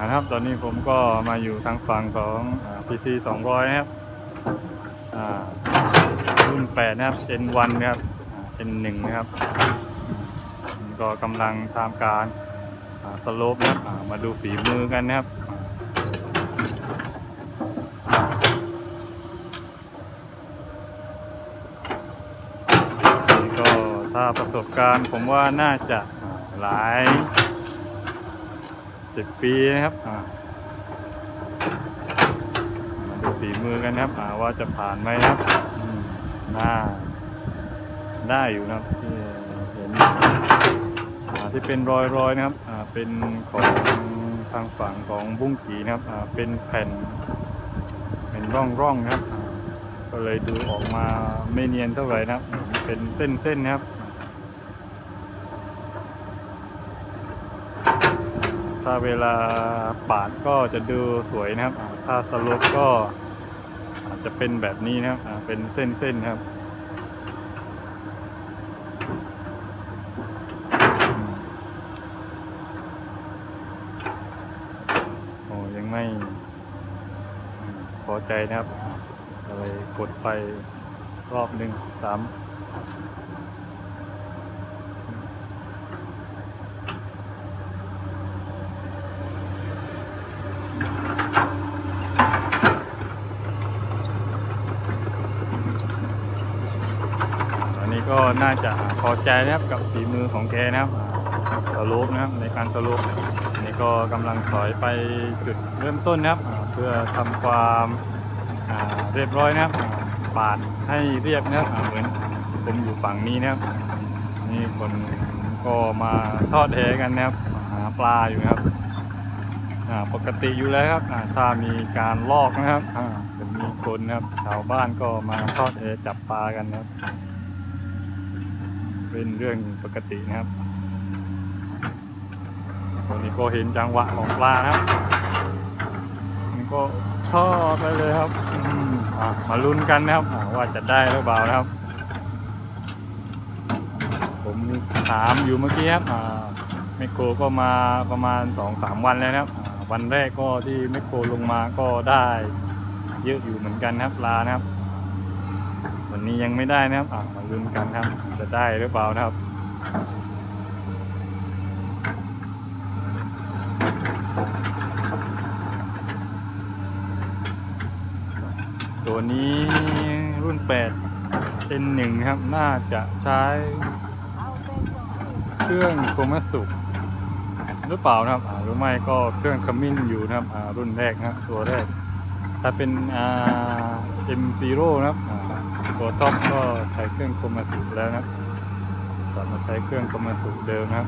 นะครับ ตอนนี้ผมก็มาอยู่ทางฝั่งของ PC 200นะครับอ่ารุ่น 8 นะครับ Gen 1นะครับ Gen 1นะครับ ก็กำลังทำการสโลปนะครับมาดูฝีมือกันนะครับก็ถ้าประสบการณ์ผมว่าน่าจะหลาย สิบปีนะครับมาดูฝีมือกันนะครับว่าจะผ่านไหมครับอืมน่าได้อยู่นะครับที่เห็นที่เป็นรอยๆนะครับเป็นของทางฝั่งของบุ้งกีนะครับเป็นแผ่น เป็นร่องๆนะครับ ก็เลยดูออกมาไม่เนียนเท่าไหร่นะครับ เป็นเส้นๆนะครับ ถ้าเวลาปาดก็จะดูสวยนะครับ ถ้าสลบก็อาจจะเป็นแบบนี้นะครับ เป็นเส้นๆครับโอ้ยังไม่พอใจนะครับเลยกดไปรอบหนึ่งสาม ก็น่าจะพอใจนะครับกับฝีมือของแกนะครับสโลปนะครับในการสโลปนนี้ก็กำลังถอยไปจุดเริ่มต้นนะครับ เพื่อทำความเรียบร้อยนะครับปาดให้เรียบนะครับเหมือนผมอยู่ฝั่งนี้นะครับนี่คนก็มาทอดแหกันนะครับหาปลาอยู่นะครับปกติอยู่แล้วครับถ้ามีการลอกนะครับจะมีคนนะครับชาวบ้านก็มาทอดแหจับปลากันนะครับ เป็นเรื่องปกตินะครับวันนี้ก็เห็นจังหวะของปลานะครับมันก็ทอดไปเลยครับมาลุ้นกันนะครับ ว่าจะได้หรือเปล่านะครับ ผมถามอยู่เมื่อกี้ครับอ่าแมคโครก็มาประมาณสองสามวันแล้วนะครับ วันแรกก็ที่แมคโครลงมาก็ได้เยอะอยู่เหมือนกันนะครับปลานะครับ วันนี้ยังไม่ได้นะครับอะมาลุ้นกันครับ จะได้หรือเปล่านะครับตัวนี้รุ่น8เป็นหนึ่งครับ น่าจะใช้เครื่องโคมัสสุหรือเปล่านะครับอ่าหรือไม่ก็เครื่องขมิ้นอยู่นะครับอ่ารุ่นแรกนะครับตัวแรก ถ้าเป็นอ่า M0 นะครับ ตัวท็อปก็ใช้เครื่องคมสูบแล้วนะกลับมาใช้เครื่องคมสูบเดิมนะ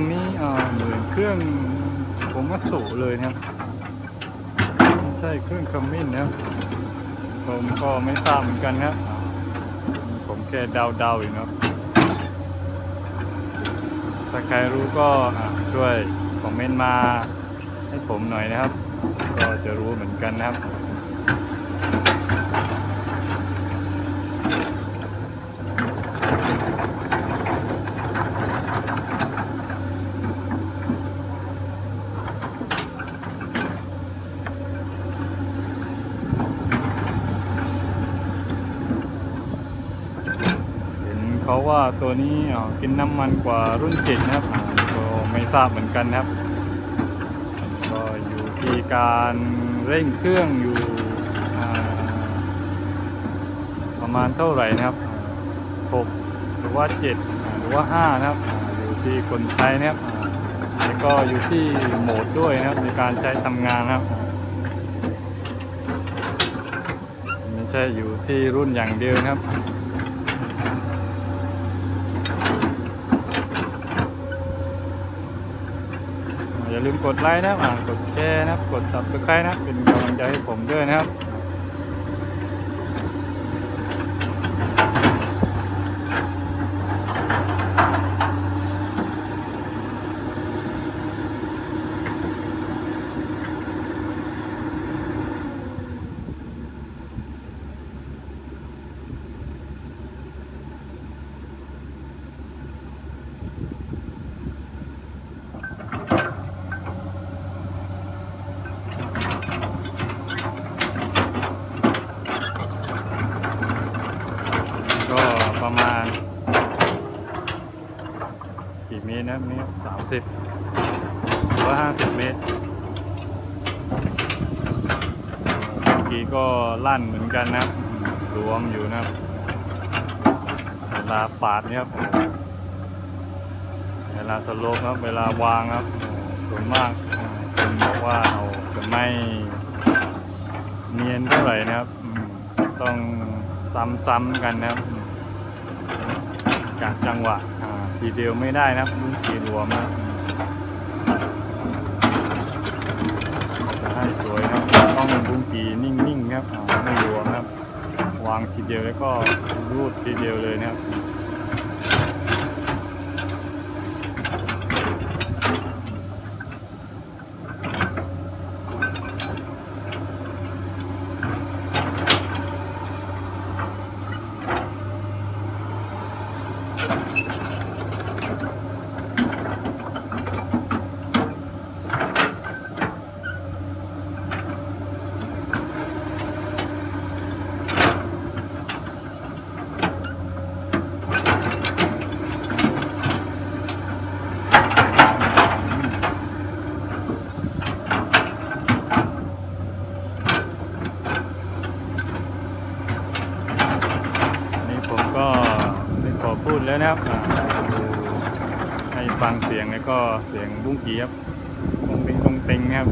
รื่องนี้อ่เหมือนเครื่องโคมาสุเลยนะครับไม่ใช่เครื่องขมิ้นนะครับผมก็ไม่ทราบเหมือนกันครับผมแค่เดาๆอยู่นาะถ้าใครรู้ก็ช่วยคอมเมนต์มาให้ผมหน่อยนะครับ ก็จะรู้เหมือนกันนะครับ ว่าตัวนี้กินน้ำมันกว่ารุ่นเจ็ดนะครับก็ไม่ทราบเหมือนกันนะครับ ก็อยู่ที่การเร่งเครื่องอยู่ประมาณเท่าไหร่นะครับหกหรือว่าเจ็ดหรือว่าห้านะครับ อยู่ที่คนใช้นะครับแล้วก็อยู่ที่โหมดด้วยนะครับในการใช้ทำงานนะครับอ่ใช่อยู่ที่รุ่นอย่างเดียวนะครับ อย่าลืมกดไลค์นะครับกดแชร์นะครับ กด subscribe นะครับเป็นกำลังใจให้ผมด้วยนะครับ ก็ประมาณ กี่เมตรนะครับนี่ สามสิบร้อยห้าสิบเมตร เมื่อกี้ก็ลั่นเหมือนกันนะครับ รวมอยู่นะครับเวลาปาดเนี่ยครับ เวลาสโลปครับ เวลาวางครับส่วนมากคนบอกว่าเอาจะไม่เนียนเท่าไหร่นะครับ ต้องซ้ำๆกันนะครับจากจังหวะ อ่าทีเดียวไม่ได้นะครับรุ่นทีรวมนะจะให้สวยนะต้องบุ้งกีนิ่งๆครับไม่รวมนะครับ วางทีเดียวแล้วก็รูดทีเดียวเลยนะครับ อันนี้ผมก็ไม่ขอ พูดแล้วนะครับให้ฟังเสียงแล้วก็เสียงบุ้งกีครับตรงเต็งตรงเต็งครับ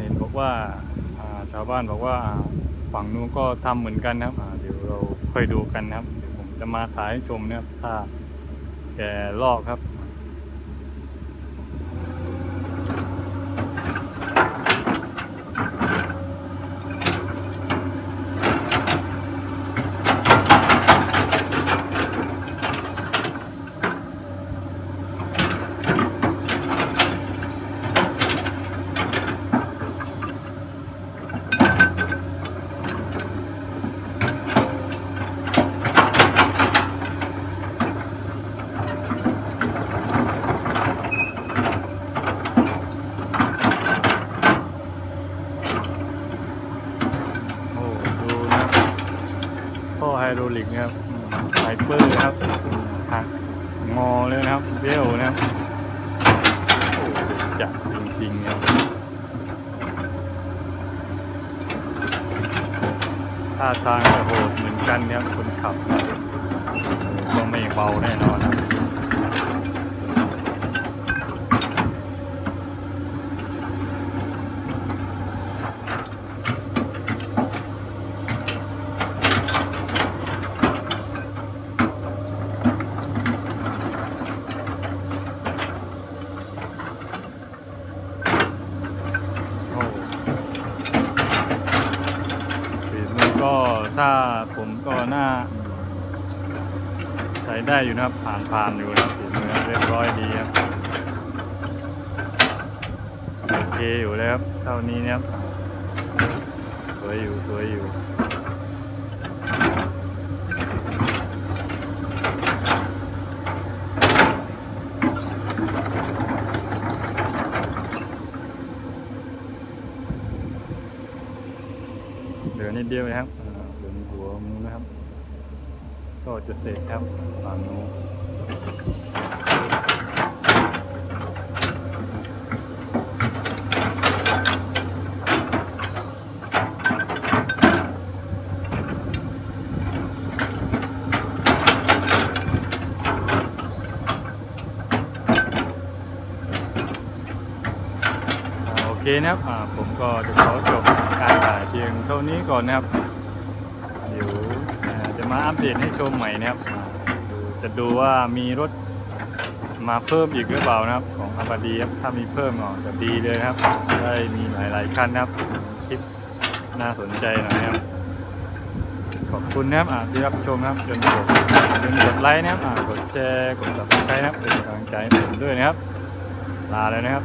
เห็นบอกว่าชาวบ้านบอกว่าฝั่งนู้นก็ทำเหมือนกันนะครับเดี๋ยวเราค่อยดูกันนะครับเดี๋ยวผมจะมาถ่ายให้ชมนะครับถ้าแกลอกครับ โอ้ดูนะครับ ท่อไฮดรอลิกนะครับไฟเปอร์นะครับหักงอเลยนะครับเบี้ยวนะครับโอ้จัดจริงๆครับท่าทางจะโหดเหมือนกันครับคนขับก็ไม่เบาแน่นอนนะโอ้ฝีมือก็ถ้าผมก็น่า ใช้ ได้อยู่นะครับ ผ่านผ่านอยู่นะครับฝีมือเรียบร้อยดีครับโอเคอยู่แล้วครับเท่านี้นะครับสวยอยู่สวยอยู่เหลือนิดเดียวนะครับอ่าเหลือหัวมือนะครับ ก็จะเสร็จครับฝั่งนู้นอ่าโอเคนะครับอ่าผมก็จะขอจบการถ่ายเพียงเท่านี้ก่อนนะครับ มาอัปเดตให้ชมใหม่นะครับ จะดูว่ามีรถมาเพิ่มอีกหรือเปล่านะครับ ของอาบาดีครับถ้ามีเพิ่มอ๋อจะดีเลยครับ ได้มีหลายๆคันนะครับคลิปน่าสนใจหน่อยนะครับ ขอบคุณนะครับที่รับชมนะครับจนจบอย่าลืมกดไลค์นะครับกดแชร์กด subscribe นะครับเป็นกำลังใจให้ผมด้วยนะครับ ลาเลยนะครับ